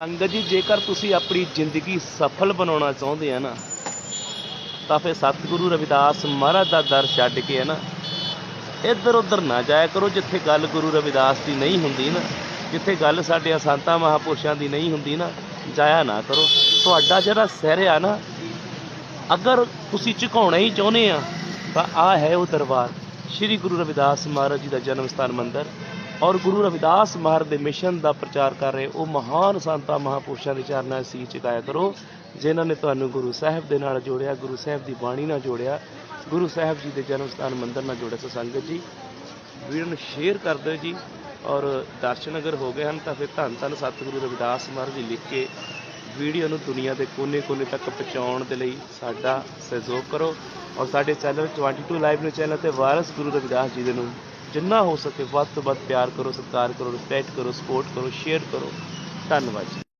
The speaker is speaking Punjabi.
ਅੰਗਦ ਜੀ, ਜੇਕਰ ਤੁਸੀਂ ਆਪਣੀ ਜ਼ਿੰਦਗੀ ਸਫਲ ਬਣਾਉਣਾ ਚਾਹੁੰਦੇ ਆ ਨਾ, ਤਾਂ ਫਿਰ ਸਤਿਗੁਰੂ ਰਵਿਦਾਸ ਮਹਾਰਾਜ ਦਾ ਦਰ ਛੱਡ ਕੇ ਹੈ ਨਾ ਇੱਧਰ ਉੱਧਰ ਨਾ ਜਾਇਆ ਕਰੋ, ਜਿੱਥੇ ਗੱਲ ਗੁਰੂ ਰਵਿਦਾਸ ਦੀ ਨਹੀਂ ਹੁੰਦੀ ਨਾ, ਜਿੱਥੇ ਗੱਲ ਸਾਡੇ ਸੰਤਾਂ ਮਹਾਪੁਰਸ਼ਾਂ ਦੀ ਨਹੀਂ ਹੁੰਦੀ ਨਾ, ਜਾਇਆ ਨਾ ਕਰੋ। ਤੁਹਾਡਾ ਜਿਹੜਾ ਸਿਰ ਆ ਨਾ, ਅਗਰ ਤੁਸੀਂ ਝੁਕਾਉਣਾ ਹੀ ਚਾਹੁੰਦੇ ਆ, ਤਾਂ ਆ ਹੈ ਉਹ ਦਰਬਾਰ, ਸ੍ਰੀ ਗੁਰੂ ਰਵਿਦਾਸ ਮਹਾਰਾਜ ਜੀ ਦਾ ਜਨਮ ਸਥਾਨ ਮੰਦਿਰ। ਔਰ ਗੁਰੂ ਰਵਿਦਾਸ ਮਹਾਰਾਜ ਦੇ ਮਿਸ਼ਨ ਦਾ ਪ੍ਰਚਾਰ ਕਰ ਰਹੇ ਉਹ ਮਹਾਨ ਸੰਤਾਂ, ਮਹਾਪੁਰਸ਼ਾਂ ਦੇ ਚਰਨਾਂ 'ਚ ਸੀਸ ਝੁਕਾਇਆ ਕਰੋ, ਜਿਨ੍ਹਾਂ ਨੇ ਤੁਹਾਨੂੰ ਗੁਰੂ ਸਾਹਿਬ ਦੇ ਨਾਲ ਜੋੜਿਆ, ਗੁਰੂ ਸਾਹਿਬ ਦੀ ਬਾਣੀ ਨਾਲ ਜੋੜਿਆ, ਗੁਰੂ ਸਾਹਿਬ ਜੀ ਦੇ ਜਨਮ ਸਥਾਨ ਮੰਦਿਰ ਨਾਲ ਜੋੜਿਆ। ਸੋ ਸੰਗਤ ਜੀ ਵੀਡੀਓ ਨੂੰ ਸ਼ੇਅਰ ਕਰ ਦਿਓ ਜੀ ਔਰ ਦਰਸ਼ਨ ਅਗਰ ਹੋ ਗਏ ਹਨ ਤਾਂ ਫਿਰ ਧੰਨ ਧੰਨ ਸਤਿਗੁਰੂ ਰਵਿਦਾਸ ਮਹਾਰਾਜ ਜੀ ਲਿਖ ਕੇ ਵੀਡੀਓ ਨੂੰ ਦੁਨੀਆ ਦੇ ਕੋਨੇ-ਕੋਨੇ ਤੱਕ ਪਹੁੰਚਾਉਣ ਦੇ ਲਈ ਸਾਡਾ ਸਹਿਯੋਗ ਕਰੋ। ਔਰ ਸਾਡੇ ਚੈਨਲ 22 ਲਾਈਵ ਨੂੰ ਚੈਨਲ ਤੇ ਵਾਰਸ ਗੁਰੂ ਰਵਿਦਾਸ ਜੀ ਦੇ ਨੂੰ ਜਿੰਨਾ ਹੋ ਸਕੇ ਵੱਧ ਤੋਂ ਵੱਧ ਪਿਆਰ ਕਰੋ, ਸਤਿਕਾਰ ਕਰੋ ਰਿਸਪੈਕਟ ਕਰੋ ਸਪੋਰਟ ਕਰੋ ਸ਼ੇਅਰ ਕਰੋ। ਧੰਨਵਾਦ ਜੀ।